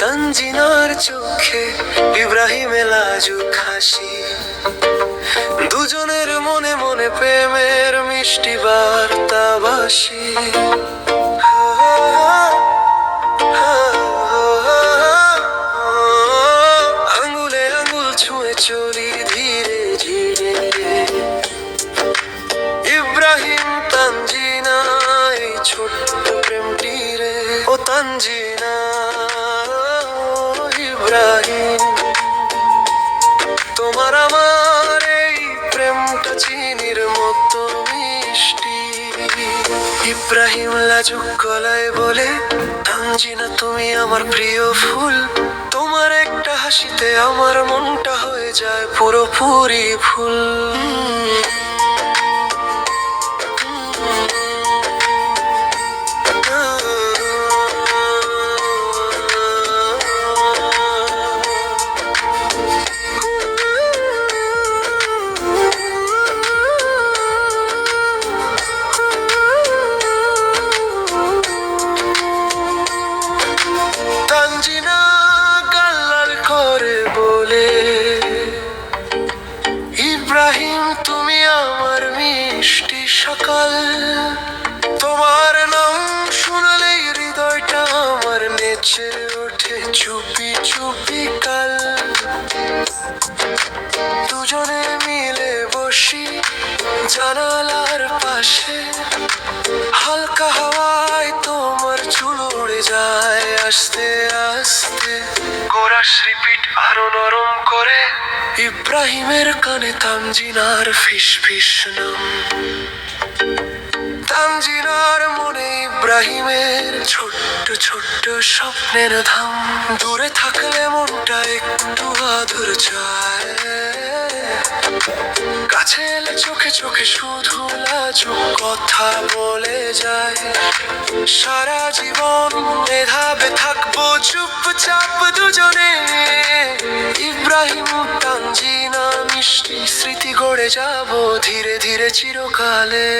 তানজিনার চোখে ইব্রাহিমে লাজুক হাসি। দুজনের মনে মনে প্রেমের মিষ্টি বার্তাবাসী তানজিনা ইব্রাহিম। তোমার আমার এই প্রেমটা চিনির মতো মিষ্টি। ইব্রাহিম লাজুক গলায় বলে তানজিনা তুমি আমার প্রিয় ফুল। তোমার একটা হাসিতে আমার মনটা হয়ে যায় পুরোপুরি ফুল বলে, ইব্রাহিম, তুমি আমার মিষ্টি সকাল। তোমার নাম শুনলেই হৃদয়টা আমার নেচে ওঠে চুপি চুপি কাল। দুজনে মিলে বসি জানালার পাশে। হালকা হাওয়ায় তোমার চুল উড়ে যায় আস্তে আস্তে। গোরাস রিপিট আরও নরম করে। ইব্রাহিমের কানে তামজিনার ফিস ফিস নাম। তামজিনার মনে ইব্রাহিমের ছোট্ট ছোট্ট স্বপ্নের ধাম। দূরে থাকলে মনটা একটু আদর চায়। কাছে এলে চোখে চোখে শুধু লাজুক কথা বলে যায়। সারা জীবন মেধাবে থাকব চুপচাপ দুজনে। ইব্রাহিম তানজিনা মিষ্টি স্মৃতি গড়ে যাব ধীরে ধীরে চিরকালে।